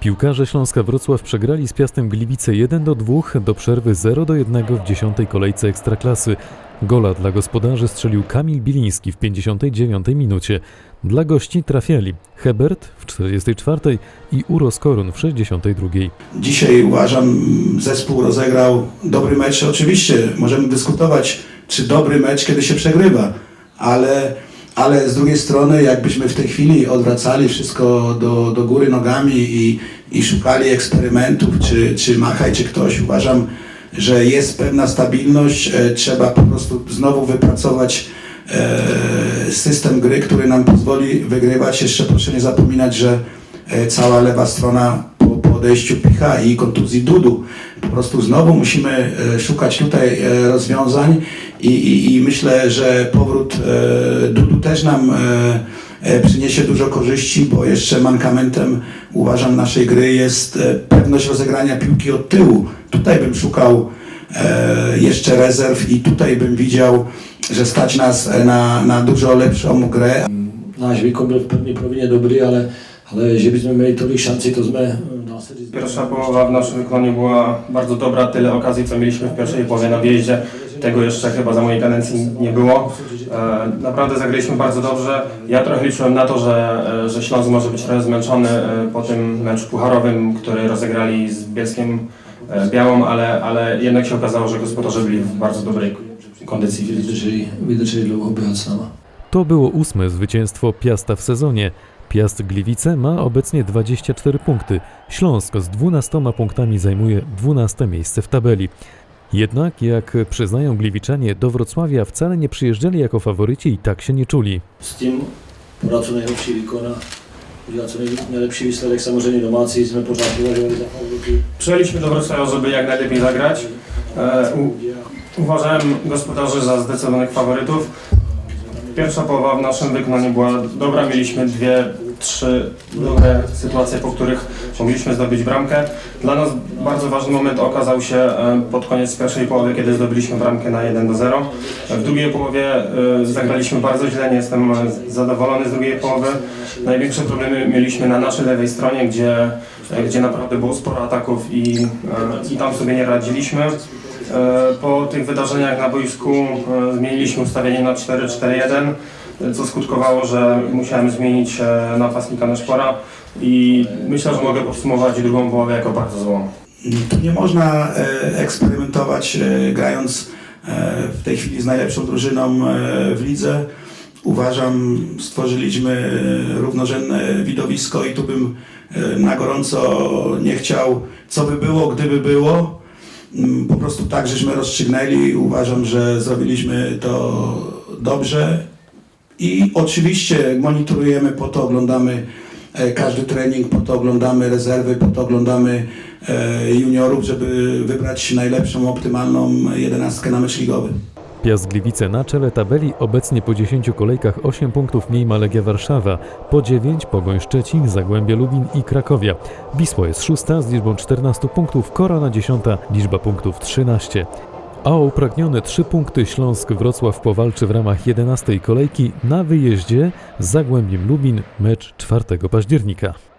Piłkarze Śląska Wrocław przegrali z Piastem Gliwice 1 do 2 do przerwy 0 do 1 w 10 kolejce Ekstraklasy. Gola dla gospodarzy strzelił Kamil Biliński w 59 minucie. Dla gości trafiali Hebert w 44 i Uros Korun w 62. Dzisiaj uważam, zespół rozegrał dobry mecz. Oczywiście możemy dyskutować, czy dobry mecz, kiedy się przegrywa, ale, ale z drugiej strony, jakbyśmy w tej chwili odwracali wszystko do, do góry nogami i, i szukali eksperymentów, czy, czy Machaj, czy ktoś, uważam, że jest pewna stabilność. E, Trzeba po prostu znowu wypracować e, system gry, który nam pozwoli wygrywać. Jeszcze proszę nie zapominać, że e, cała lewa strona odejściu Picha i kontuzji Dudu. Po prostu znowu musimy e, szukać tutaj e, rozwiązań i, i, i myślę, że powrót e, Dudu też nam przyniesie dużo korzyści, bo jeszcze mankamentem uważam naszej gry jest pewność rozegrania piłki od tyłu. Tutaj bym szukał jeszcze rezerw i tutaj bym widział, że stać nas na, na dużo lepszą grę, výkon byl první provině dobrý, ale, ale že bychom měli tolik šancí, to se říct, Pierwsza połowa w naszym wykonaniu była bardzo dobra, tyle okazji co mieliśmy w pierwszej połowie na wyjeździe. Tego jeszcze chyba za mojej kadencji nie było. E, naprawdę zagraliśmy bardzo dobrze. Ja trochę liczyłem na to, że, e, że Śląsk może być trochę zmęczony e, po tym meczu pucharowym, który rozegrali z Bielskiem Białą, ale, ale jednak się okazało, że gospodarze byli w bardzo dobrej kondycji fizycznej. vydrželi, vydrželi dlouho běhat s náma. To było ósme zwycięstwo Piasta w sezonie. Piast Gliwice ma obecnie 24 punkty. Śląsk z 12 punktami zajmuje 12 miejsce w tabeli. Jednak, jak przyznają Gliwiczanie, do Wrocławia wcale nie przyjeżdżali jako faworyci i tak się nie czuli. S tím podat co nejlepší výkon a udělat co nej, nejlepší výsledek. Samozřejmě domácí jsme pořád. Przyjęliśmy do Wrocławia, żeby jak najlepiej zagrać. E, u, uważałem gospodarzy za zdecydowanych faworytów. Pierwsza połowa w naszym wykonaniu była dobra, mieliśmy dwie, trzy dobre sytuacje, po których mogliśmy zdobyć bramkę. Dla nas bardzo ważny moment okazał się e, pod koniec pierwszej połowy, kiedy zdobyliśmy bramkę na 1 do 0. W drugiej połowie e, zagraliśmy bardzo źle, nie jestem e, zadowolony z drugiej połowy. Największe problemy mieliśmy na naszej lewej stronie, gdzie, gdzie naprawdę było sporo ataków i, i tam sobie nie radziliśmy. E, Po tych wydarzeniach na boisku e, zmieniliśmy ustawienie na 4-4-1, e, co skutkowało, że musiałem zmienić e, napastnika na szpora i myślę, że mogę podsumować drugą połowę jako bardzo złą. Tu nie można eksperymentować grając w tej chwili z najlepszą drużyną w lidze. Uważam, stworzyliśmy równorzędne widowisko i tu bym na gorąco nie chciał, co by było, gdyby było. Mm, Po prostu tak, żeśmy rozstrzygnęli. Uważam, że zrobiliśmy to dobrze. I oczywiście monitorujemy, po to oglądamy e, każdy trening, po to oglądamy rezerwy, po to oglądamy e, juniorów, żeby wybrać najlepszą, optymalną jedenastkę na mecz ligowy. Piast Gliwice na czele tabeli obecnie po 10 kolejkach 8 punktów mniej ma Legia Warszawa, po 9 Pogoń Szczecin, Zagłębie Lubin i Krakowia. Wisła jest szósta z liczbą 14 punktów, Korona dziesiąta, liczba punktów 13. A o upragnione 3 punkty Śląsk Wrocław powalczy w ramach 11 kolejki na wyjeździe z Zagłębiem Lubin mecz 4 października.